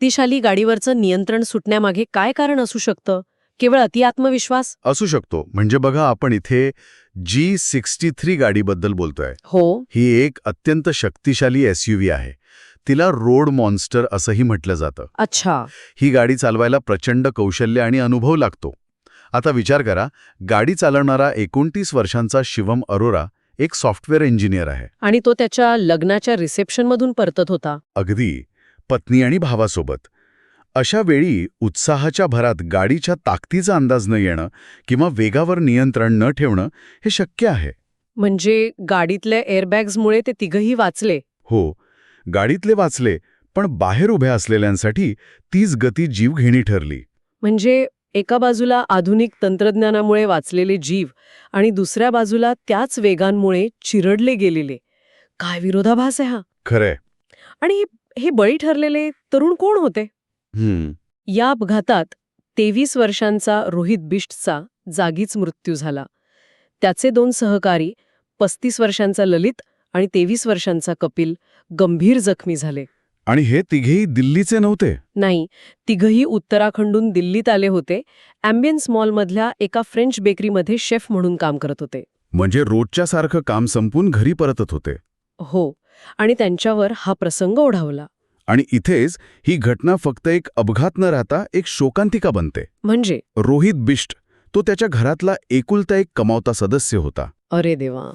शक्तिशाली गाडीवरचं नियंत्रण सुटण्यामागे काय कारण असू शकतं? केवळ अति आत्मविश्वास? असू शकतो. म्हणजे बघा आपण इथे जी सिक्स्टी थ्री गाडीबद्दल बोलतोय. हो. ही एक अत्यंत शक्तिशाली एसयूव्ही आहे. तिला रोड मॉन्स्टर असंही म्हटलं जातं. अच्छा. ही गाडी चालवायला प्रचंड कौशल्य आणि अनुभव लागतो. आता विचार करा गाडी चालवणारा एकोणतीस वर्षांचा शिवम अरोरा एक सॉफ्टवेअर इंजिनियर आहे. आणि तो त्याच्या लग्नाच्या रिसेप्शनमधून परतत होता. अगदी. पत्नी आणि भावासोबत. अशा वेळी उत्साहाच्या भरात गाडीच्या ताकदीचा अंदाज न येणं किंवा वेगावर नियंत्रण न ठेवणं हे शक्य आहे. म्हणजे गाडीतल्या एअरबॅग्समुळे ते तिघही वाचले? हो गाडीतले वाचले पण बाहेर उभ्या असलेल्यांसाठी तीच गती जीवघेणी ठरली. म्हणजे एका बाजूला आधुनिक तंत्रज्ञानामुळे वाचलेले जीव आणि दुसऱ्या बाजूला त्याच वेगांमुळे चिरडले गेलेले. काय विरोधाभास आहे हा? खरंय. आणि हे- बळी ठरलेले तरुण कोण होते? या अपघातात तेवीस वर्षांचा रोहित बिष्टचा जागीच मृत्यू झाला. त्याचे दोन सहकारी पस्तीस वर्षांचा ललित आणि तेवीस वर्षांचा कपिल गंभीर जखमी झाले. आणि हे तिघेही दिल्लीचे नव्हते? नाही तिघही उत्तराखंडून दिल्लीत आले होते. अँबियन्स मॉलमधल्या एका फ्रेंच बेकरीमध्ये शेफ म्हणून काम करत होते. म्हणजे रोजच्या सारखं काम संपून घरी परतत होते. हो आणि त्यांच्यावर हा प्रसंग ओढावला. आणि इथेच ही घटना फक्त एक अपघात न राहता एक शोकांतिका बनते. म्हणजे? रोहित बिष्ट तो त्याच्या घरातला एकुलता एक कमावता सदस्य होता. अरे देवा!